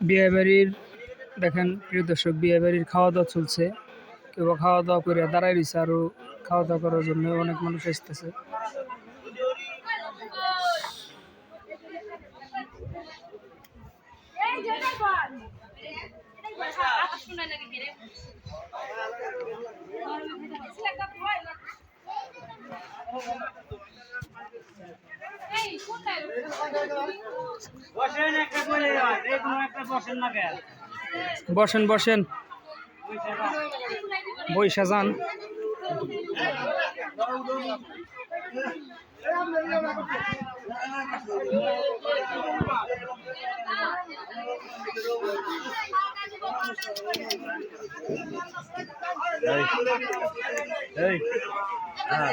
বিয়ে বাড়ির দেখেন, প্রিয় দর্শক বিয়ে বাড়ির খাওয়া দাওয়া চলছে। কেউ খাওয়া দাওয়া করে দাঁড়াই রয়েছে আরও খাওয়া দাওয়া করার জন্য অনেক মানুষ আসতেছে গিরে সিলেক্ট হয় না এই কোনটা বসেন একটা করে এই কোনো একটা বসেন না বসেন বসেন। বৈশা যান। এই হ্যাঁ।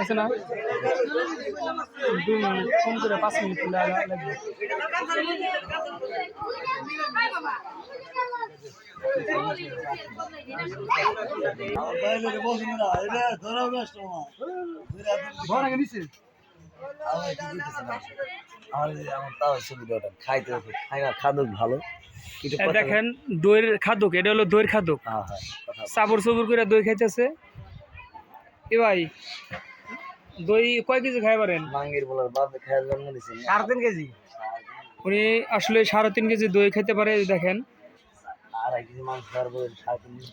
আছে না দুই মিনিট কম করে পাঁচ মিনিট লাগবে। আগে নিচে আমার আমার তাও খাইতে খাই না খাদক ভালো। দেখেন দইয়ের খাদক এটা হলো দইয়ের খাদক। হ্যাঁ হ্যাঁ কথা সাবর সবুর করে দই খাইতেছে। এ ভাই দই কয় কেজি খাই পারেন? মাঙ্গির বলার জন্ম সাড়ে তিন কেজি। উনি আসলে সাড়ে তিন কেজি দই খেতে পারে দেখেন। আড়াই কেজি মাংস খাওয়ার সাড়ে তিন কেজি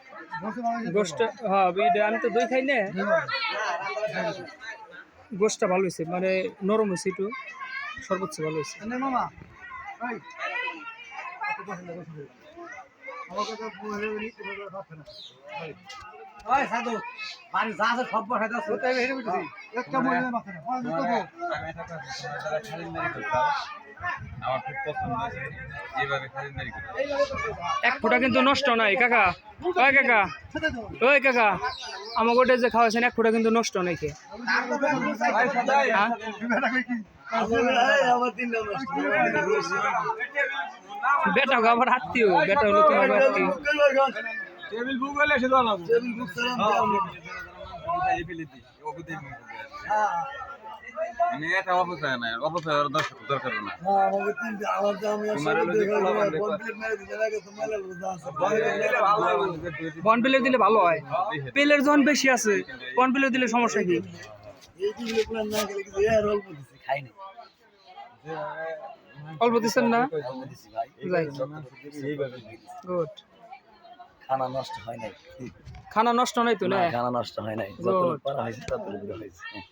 গোষ্ঠটা হ্যাঁ আমি খাই না। গোষ্ঠটা ভালো হয়েছে মানে নরম হয়েছে একটু, সর্বোচ্চ ভালো হয়েছে। মামা ওই সাধু বাড়ি যা আছে সব বসাই দাও একটা মহিলা মাথা আমার খুব পছন্দ আছে এইভাবে খাতিরদারি করে এক ফোঁটা কিন্তু নষ্ট নাই কাকা। ওই কাকা ওই কাকা আমার গোটে যে খাওয়াছেন এক ফোঁটা কিন্তু নষ্ট নাই হ্যাঁ? আমার তিনটা নষ্ট বেটা গো আবার আত্মীয় বেটা হলো তোমার আত্মীয়। টেবিল বুক হলে সে দাও লাগবে টেবিল বুক সালাম এই ফেলে দিই ওকে দিই মানে এটা অপচয় না অপচয় আর দরকার দরকার না হ্যাঁ আমাকে তিনটা আমার আমি বন পেলে দিলে ভালো হয়। পেলের যখন বেশি আছে বন পেলে দিলে সমস্যা কি? এই দিগুলো প্ল্যান না গেলে কিছু এর অল্প দিছি খাই না? অল্প দিচ্ছেন না এইভাবে গুড খানা নষ্ট হয় নাই। খানা নষ্ট নাই তো না খানা নষ্ট হয় নাই. যতটুকু পারা হয়েছে ততটুকু হয়েছে। হ্যাঁ।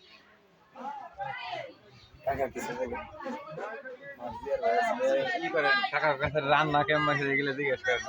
রান্না কেমন জিজ্ঞেস করে